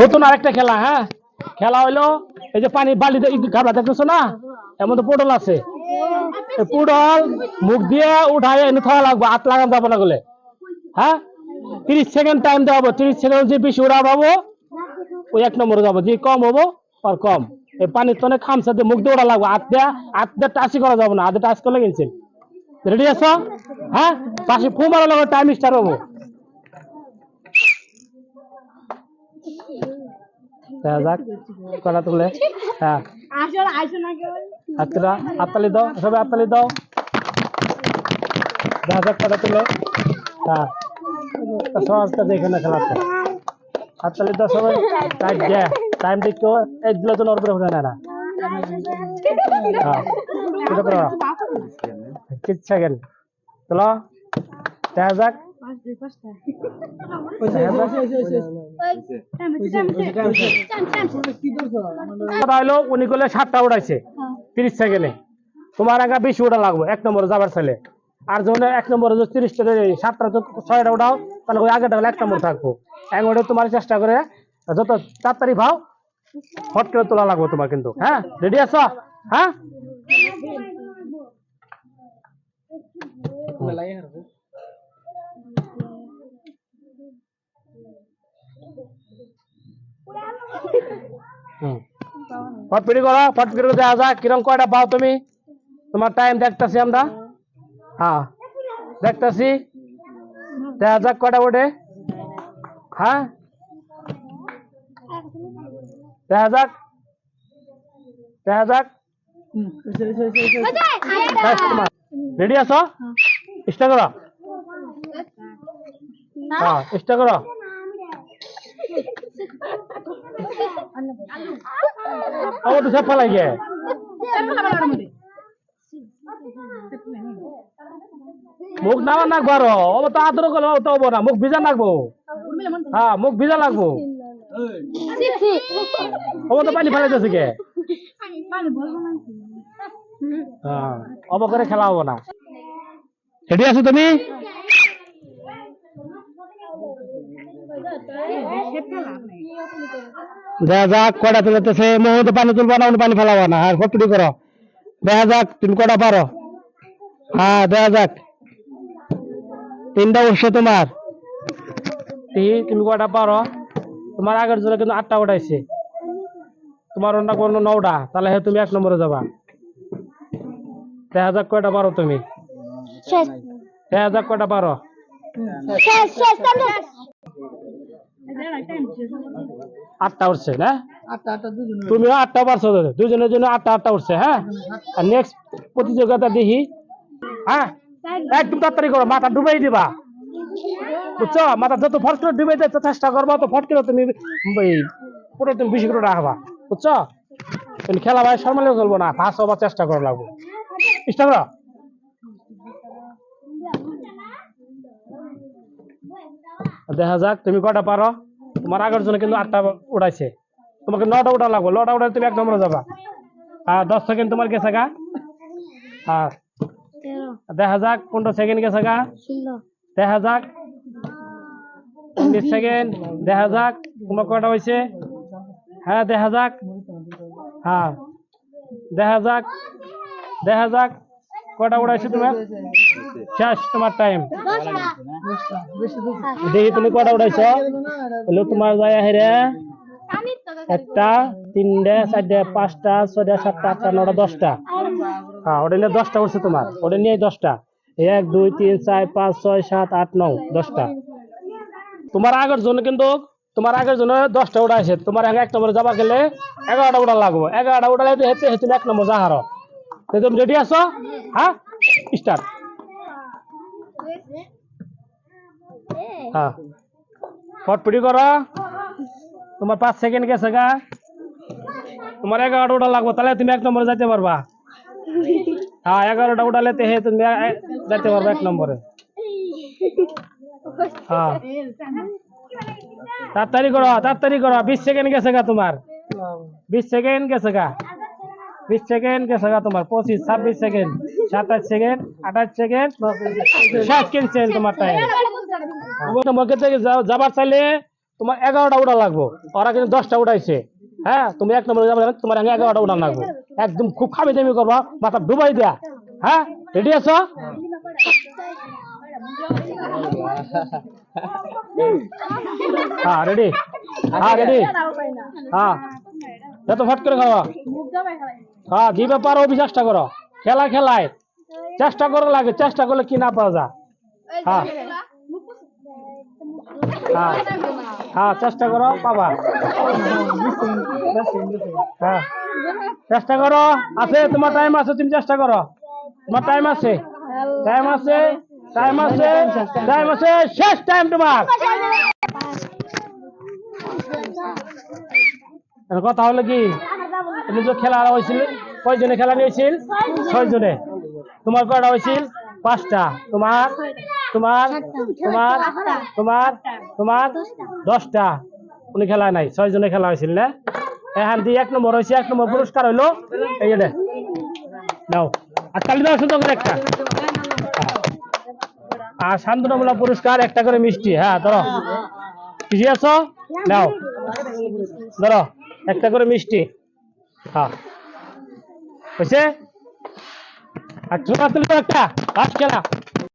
নতুন আরেকটা খেলা হ্যাঁ? খেলা হইল এই যে পানি বালিতে ঘাবড়া দেখতেছো না? এমন তো পটল আছে। পটল মুখ দিয়ে উঠায় এনে থাকা লাগবে হাত লাগান যাব না গেলে। হ্যাঁ? তিরিশ সেকেন্ড টাইম দেওয়া হব, তিরিশ সেকেন্ড যে বেশি উড়া পাবো ওই এক নম্বরে যাব। যে কম হব আর কম। এই পানির তনে খামসা দিয়ে মুখ দিয়ে ওড়া লাগবে। হাত দিয়ে হাত দিয়ে টাচই করা যাব না হাতে টাচ করলে গেছেন রেডি আছো? হ্যাঁ? পাশে ফু মারা লাগবে টাইম স্টার্ট হব। দেখা যাক কলা তুলে। হ্যাঁ। না হাততালি দাও সবাই হাততালি দাও। দেখা যাক কটা তুলে। হ্যাঁ। সহজটা দেখে না খেলাটা। হাততালি দাও সবাই। টাইট দে টাইম দেখো এই দিলে তো নরবরে উঠে না। হ্যাঁ। করো। কিছ সেকেন্ড চলো। দেখা যাক। যাক কথা হলো উনি করলে সাতটা উঠাইছে তিরিশ সেকেন্ডে তোমার আগে বেশি ওটা লাগবে এক নম্বরে যাবার ছেলে আর যখন এক নম্বরে যদি তিরিশটা সাতটা ছয়টা উঠাও তাহলে ওই আগেটা হলে এক নম্বর থাকব এক ওটা তোমার চেষ্টা করে যত তাড়াতাড়ি ভাও হট করে তোলা লাগবে তোমার কিন্তু হ্যাঁ রেডি আছো হ্যাঁ ফটফটি করো ফটফটি করে দেখা যাক। কিরম কয়টা পাও তুমি? তোমার টাইম দেখতেছি আমরা। হ্যাঁ দেখতেছি। দেখা যাক কয়টা ওঠে হ্যাঁ দেখা যাক। দেখা যাক রেডি আছো? চেষ্টা করো। হ্যাঁ চেষ্টা করো। আমার তো সব ফেলাই গিয়ে মুখ নামা নাকবো আরও ও তো আদর করলে তো হব না, মুখ ভিজা নাকবো হ্যাঁ মুখ ভিজা লাগবো ও তো পানি ফেলাইতেছে কে হ্যাঁ অব করে খেলা হব না। রেডি আছো তুমি? দেখা যাক কটা তুলতেছে মুহূর্তে পানি তুলবা না পানি ফেলাবা না আর ফটফটি করো। দেখা যাক তুমি কটা পারো। হ্যাঁ দেখা যাক। তিনটা উঠছে তোমার। তুমি কটা পারো? তোমার আগের জন্য কিন্তু আটটা উঠাইছে। তোমার অন্য কোনো নটা তাহলে হে তুমি এক নম্বরে যাবা। দেখা যাক কয়টা পারো তুমি। দেখা যাক কয়টা পারো। আটটা উঠছে না? তুমিও আটটা পারছ। দুজনের জন্য আটটা আটটা উঠছে হ্যাঁ? আর নেক্সট প্রতিযোগিতা দেখি হ্যাঁ? একদম তাড়াতাড়ি করো মাথা ডুবাই দিবা। বুঝছ? মাথা যত ফট করে ডুবাই দিতে চেষ্টা করবা তো ফট করে তুমি পুরো তুমি বেশি করে রাখবা বুঝছ? তুমি খেলা ভাই সরমালিও চলবো না ফার্স্ট হবার চেষ্টা করা লাগবে। চেষ্টা দেখা যাক, তুমি কটা পারো? তোমার আগের জন্য কিন্তু আটটা উঠাইছে। তোমাকে নটা উঠা লাগবে, নটা উঠাই তুমি এক নম্বরে যাবা। আর দশ সেকেন্ড তোমার গেছে গা। আর দেখা যাক, পনেরো সেকেন্ড গেছে গা। দেখা যাক বিশ সেকেন্ড। দেখা যাক, তোমার কটা হয়েছে হ্যাঁ দেখা যাক। হ্যাঁ দেখা যাক দেখা যাক। কটা উঠাইছে তোমার? শেষ তোমার টাইম দেখি তুমি কটা উঠাইছো হলো তোমার যায় হেরে একটা তিনটে চারটে পাঁচটা ছয়টা সাতটা আটটা নটা দশটা। হ্যাঁ ওটা নিয়ে দশটা উঠছে তোমার। ওটা নিয়ে দশটা। এক দুই তিন চার পাঁচ ছয় সাত আট নয় দশটা। তোমার আগের জন্য কিন্তু তোমার আগের জন্য দশটা উঠা আছে তোমার এক নম্বরে যাবা গেলে এগারোটা উড়া লাগবো। এগারোটা হেঁটে তুমি এক নম্বর যা হারো তো তুমি রেডি আছো হ্যাঁ স্টার্ট হ্যাঁ ফটফটি করো তোমার পাঁচ সেকেন্ড গেছে গা তোমার এগারোটা উঠা লাগবো তাহলে তুমি এক নম্বরে যাইতে পারবা হ্যাঁ এগারোটা উঠালে তে হে তুমি এ- এ- যাইতে পারবা এক নম্বরে হ্যাঁ তাড়াতাড়ি করো তাড়াতাড়ি করো বিশ সেকেন্ড গেছে গা তোমার বিশ সেকেন্ড গেছে গা বিশ সেকেন্ড গেছে গা তোমার পঁচিশ, ছাব্বিশ সেকেন্ড সাতাশ সেকেন্ড আঠাশ সেকেন্ড ষাট সেকেন্ড তোমার টাইম যাবার চাইলে তোমার এগারোটা উড়া লাগবো। ওরা কিন্তু দশটা উঠাইছে হ্যাঁ তুমি এক নম্বরে যাবে, তোমার আগে এগারোটা উড়ান লাগবো। একদম খুব খামি দামি করবা, মাথা ডুবাই দেয়া। হ্যাঁ রেডি আছো? হ্যাঁ রেডি হ্যাঁ রেডি হ্যাঁ যত ফট করে খাওয়া। হ্যাঁ ব্যাপার অভি, চেষ্টা করো। খেলা খেলায়। চেষ্টা করো লাগে, চেষ্টা করলে কি না পাওয়া যায়। হ্যাঁ। হ্যাঁ। হ্যাঁ চেষ্টা করো, পাবা। হ্যাঁ। চেষ্টা করো। আছে, তোমার টাইম আছে, তুমি চেষ্টা করো। তোমার টাইম আছে। টাইম আছে টাইম আছে টাইম আছে, শেষ টাইম তোমার। কথা হলো কি? তুমি যে খেলা হয়েছিল, কয়জনে খেলা নিয়েছিল? ছয় জনে তোমার কয়টা হয়েছিল? পাঁচটা। তোমার? তোমার? তোমার? তোমার? তোমার? দশটা। উনি খেলা নাই ছয় জনে খেলা হয়েছিল, না? এখান দিয়ে এক নম্বর হয়েছে, এক নম্বর পুরস্কার হইল। এই যে নাও। আর তালি দাও করে একটা। আর শান্তনামূলক পুরস্কার, একটা করে মিষ্টি। হ্যাঁ ধরো। আছো? নাও। ধরো, একটা করে মিষ্টি। হ্যাঁ হয়েছে আর ছোট তুলি একটা লাস্ট খেলা